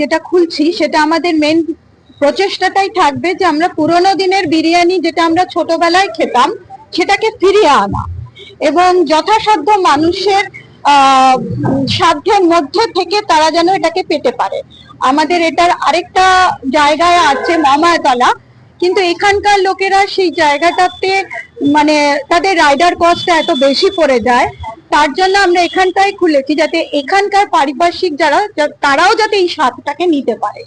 যেটা খুলছি, সেটা আমাদের মেন প্রচেষ্টাটাই থাকবে যে আমরা পুরোনো দিনের বিরিয়ানি যেটা আমরা ছোটবেলায় খেতাম, সেটাকে ফিরিয়ে আনা। এবং যথাসাধ্য মানুষের সাধ্যের মধ্যে থেকে তারা যেন এটাকে পেতে পারে। আমাদের এটার আরেকটা জায়গায় আছে মামাতলা কিন্তু এখানকার লোকেরা সেই জায়গাটাতে মানে তাদের রাইডার কস্টটা এত বেশি পড়ে যায় তার জন্য আমরা এখানটাই খুলেছি যাতে এখানকার পারিপার্শ্বিক যারা তারাও যাতে এই স্বাদটাকে নিতে পারে।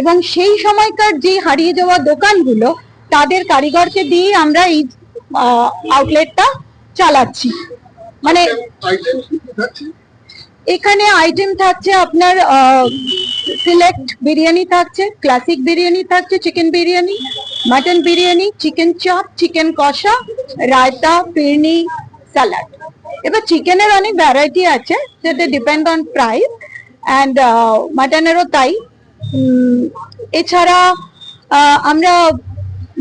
এবং সেই সময়কার যে হারিয়ে যাওয়া দোকানগুলো, তাদের কারিগরকে দিয়ে আমরা এই আউটলেটটা চালাচ্ছি। মানে এখানে আইটেম থাকছে আপনার সিলেক্ট বিরিয়ানি থাকছে ক্লাসিক বিরিয়ানি থাকছে chicken biryani mutton biryani chicken chop chicken কষা রায়তা ফিরনি স্যালাড এবার চিকেনের অনেক ভ্যারাইটি আছে যেটা ডিপেন্ড অন প্রাইস অ্যান্ড মাটনেরও তাই। এছাড়া আহ, আমরা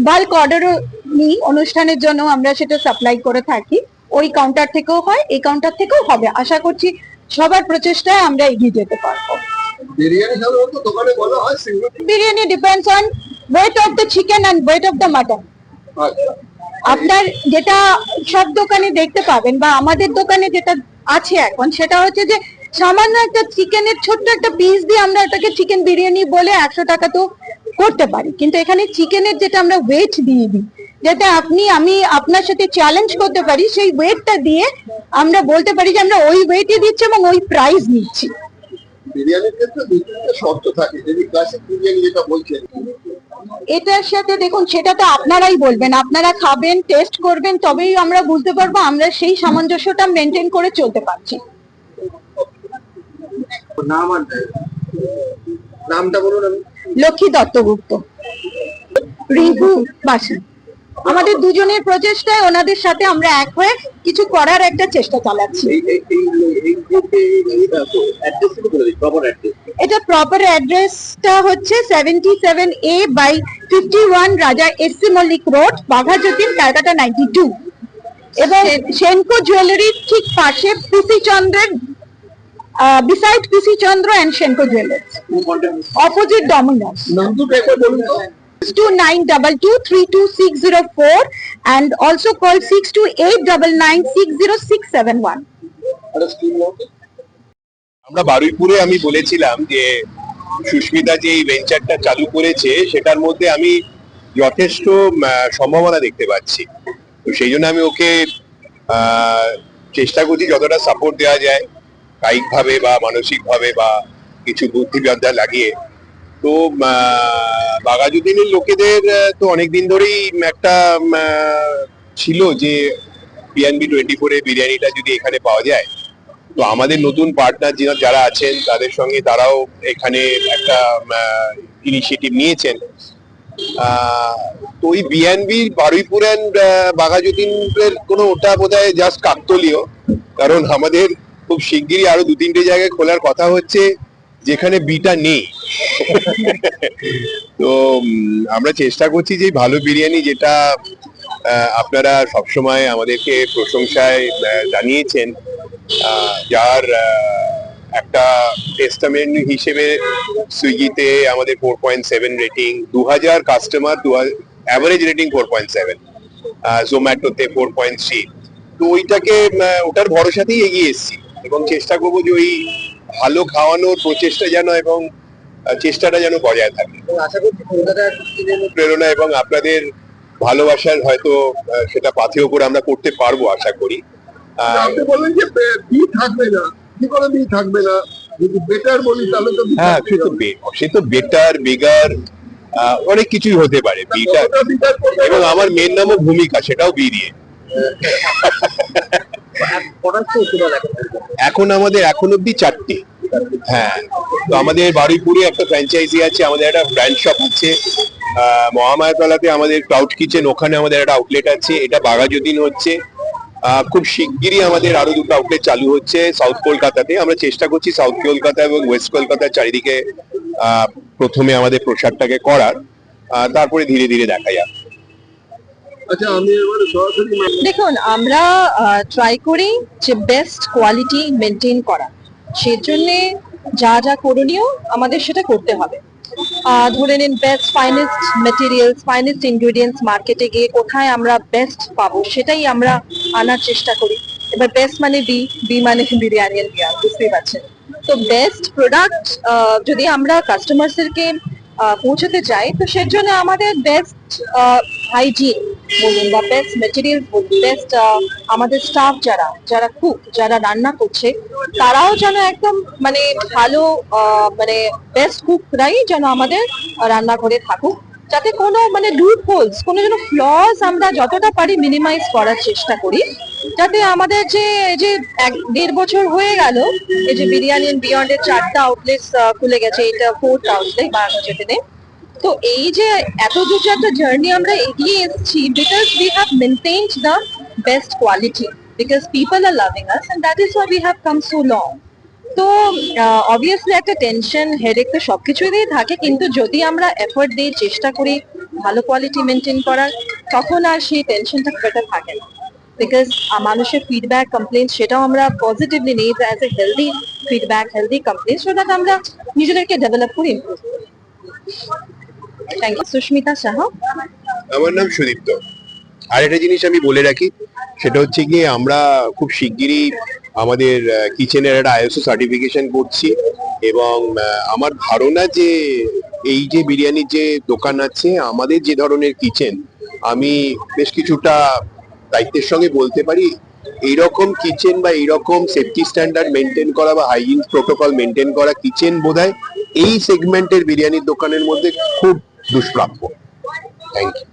বাল্ক অর্ডারও নিই অনুষ্ঠানের জন্য আমরা সেটা সাপ্লাই করে থাকি। ওই কাউন্টার থেকেও হয় এই কাউন্টার থেকেও হবে। আশা করছি সবার প্রচেষ্টায় আমরা এগিয়ে যেতে পারব। Biryani depends on weight of the chicken and weight of the mutton আপনার যেটা সব দোকানে দেখতে পাবেন বা আমাদের দোকানে যেটা আছে এখন, সেটা হচ্ছে যে সামান্য একটা চিকেনের ছোট্ট একটা পিস দিয়ে আমরা এটাকে চিকেন বিরিয়ানি বলে একশো টাকা তো করতে পারি। কিন্তু এখানে চিকেনের যেটা আমরা ওয়েট দিয়ে দিই যাতে আপনি, আমি আপনার সাথে চ্যালেঞ্জ করতে পারি, সেই ওয়েটটা দিয়ে আমরা বলতে পারি যে আমরা ওই ওয়েটই দিচ্ছি এবং ওই প্রাইস নিচ্ছি। বিরিয়ানির ক্ষেত্রে দু তিনটে শর্ত থাকে, যদি ক্লাসিক বিরিয়ানি যেটা বলছেন এটার সাথে দেখুন সেটা তো আপনারাই বলবেন আপনারা খাবেন টেস্ট করবেন তবেই আমরা বুঝতে পারব আমরা সেই সামঞ্জস্যটা মেনটেন করে চলতে পারছি নামটা বলুন লক্ষ্মী দত্তগুপ্ত রিঙ্কু বাসি আমাদের দুজনের প্রচেষ্টায় ওনাদের সাথে আমরা এক হয়ে কিছু করার একটা চেষ্টা চালাচ্ছি এই এই এই এই গ্রুপে অ্যাড্রেস থেকে বলে দিই প্রপার অ্যাড্রেস এটা প্রপার অ্যাড্রেসটা হচ্ছে seventy seven A by fifty one Raja S C Mallick road Baghajatin Calcutta ninety two এবং সেনকো জুয়েলারির ঠিক পাশে পিসি চন্দ্রের beside PC Chandra and Senco jewellers opposite Domino's নাম দুটো একবার বলুন তো two nine double two three two six zero four and also call six two eight double nine আমরা বারুইপুরে আমি বলেছিলাম যে সুস্মিতা যে এই ভেঞ্চারটা চালু করেছে, সেটার মধ্যে আমি যথেষ্ট সম্ভাবনা দেখতে পাচ্ছি। তো সেই জন্য আমি ওকে চেষ্টা করছি যতটা সাপোর্ট দেওয়া যায়, কায়িকভাবে বা মানসিকভাবে বা কিছু বুদ্ধিবিদ্যা লাগিয়ে। তো বাঘাযতীনের লোকেদের তো অনেকদিন ধরেই একটা ছিল যে পিএনবি টোয়েন্টি ফোরে বিরিয়ানিটা যদি এখানে পাওয়া যায় তো আমাদের নতুন পার্টনার যারা আছেন, তাদের সঙ্গে তারাও এখানে একটা ইনিশিয়েটিভ নিয়েছেন। তো ওই বিএনবির বারুইপুর অ্যান্ড বাঘাযতীনের কোনো ওটা বোধ হয় জাস্ট কাকতলীয়। কারণ আমাদের খুব শিগগিরই আরও দু তিনটে জায়গায় খোলার কথা হচ্ছে, যেখানে বিটা নেই। তো আমরা চেষ্টা করছি যে ভালো বিরিয়ানি যেটা আপনারা সবসময় আমাদেরকে প্রশংসায় জানিয়েছেন। যার একটা টেস্টামেন্ট হিসেবে সুইগিতে আমাদের ফোর পয়েন্ট সেভেন রেটিং দু হাজার কাস্টমার দু average rating four point seven জোম্যাটোতে four point three তো ওইটাকে ওটার ভরসাতেই এগিয়ে এসেছি এবং চেষ্টা করব যে ওই ভালো খাওয়ানোর প্রচেষ্টা যেন এবং চেষ্টাটা যেন বজায় থাকে। প্রেরণা এবং আপনাদের ভালোবাসার হয়তো সেটা পাথেয় করে আমরা করতে পারব আশা করি। আপনি বললেন যে বি থাকবে না। কি করে বি থাকবে না? যদি বেটার বলি তাহলে তো হ্যাঁ সে তো সে তো বেটার বিগার অনেক কিছুই হতে পারে বিটার এবং আমার নামও ভূমিকা সেটাও বি দিয়ে। এখন আমাদের এখন অব্দি চারটে। হ্যাঁ তো আমাদের বারুইপুরে একটা ফ্র্যাঞ্চাইজি আছে আমাদের একটা ব্র্যান্ড শপ আছে। মহামায়াতলাতে আমাদের ক্লাউড কিচেন ওখানে আমাদের একটা আউটলেট আছে। এটা বাঘাযতীন হচ্ছে। খুব শিগগিরই আমাদের আরও দুটো আউটলেট চালু হচ্ছে সাউথ কলকাতাতে। আমরা চেষ্টা করছি সাউথ কলকাতা এবং ওয়েস্ট কলকাতার চারিদিকে আহ, প্রথমে আমাদের প্রসারটাকে করার তারপরে ধীরে ধীরে দেখা যাক। আচ্ছা দেখুন আমরা ট্রাই করি যে বেস্ট কোয়ালিটি মেনটেন করা। সেজন্যে যা যা করণীয় আমাদের সেটা করতে হবে। ধরে নিন best finest materials finest ingredients মার্কেটে গিয়ে কোথায় আমরা বেস্ট পাবো, সেটাই আমরা আনার চেষ্টা করি। এবার বেস্ট মানে বি বি মানে বিরিয়ানি আর বিয়ার বুঝতেই পারছেন। তো বেস্ট প্রোডাক্ট যদি আমরা কাস্টমার্সদেরকে পৌঁছাতে চাই, তো সেজন্য আমাদের বেস্ট হাইজিন বলুন বা বেস্ট মেটেরিয়াল বলুন বেস্ট আমাদের স্টাফ যারা যারা কুক যারা রান্না করছে, তারাও যেন একদম মানে ভালো মানে বেস্ট কুকরাই যেন আমাদের রান্নাঘরে থাকুক। যাতে কোনো মানে লুপ হোলস কোনো যেন ফ্লস আমরা যতটা পারি মিনিমাইজ করার চেষ্টা করি। যাতে আমাদের যে যে এক দেড় বছর হয়ে গেল, এই যে বিরিয়ানি বিয়ন্ড এর চারটা আউটলেটস খুলে গেছে, এটা ফোর্থ আউটলেট বারাগঞ্জেতে তো এই যে এত দূর যে একটা জার্নি আমরা এগিয়ে এসেছি because we have maintained the best quality because people are loving us and that is why we have come so long তো অবভিয়াসলি একটা টেনশন হেডেক তো সব সবকিছুতেই থাকে, কিন্তু যদি আমরা এফোর্ট দিয়ে চেষ্টা করি ভালো কোয়ালিটি মেনটেন করার, তখন আর সেই টেনশনটা বেটার থাকে না। বিকজ মানুষের ফিডব্যাক কমপ্লেন সেটাও আমরা পজিটিভলি নিই as a healthy feedback healthy complaint so that আমরা নিজেদেরকে ডেভেলপ করে improve thank you Susmita Saha আমার নাম সুদীপ্ত। আর একটা জিনিস আমি বলে রাখি, সেটা হচ্ছে গিয়ে আমরা খুব শিগগিরই আমাদের কিচেনের একটা আইএসও সার্টিফিকেশন করছি এবং আমার ধারণা যে এই যে বিরিয়ানির যে দোকান আছে, আমাদের যে ধরনের কিচেন, আমি বেশ কিছুটা দায়িত্বের সঙ্গে বলতে পারি, এইরকম কিচেন বা এইরকম সেফটি স্ট্যান্ডার্ড মেনটেন করা বা হাইজিন প্রোটোকল মেনটেন করা কিচেন বোধহয় এই সেগমেন্টের বিরিয়ানির দোকানের মধ্যে খুব দুষ্প্রাপ্য থ্যাংক ইউ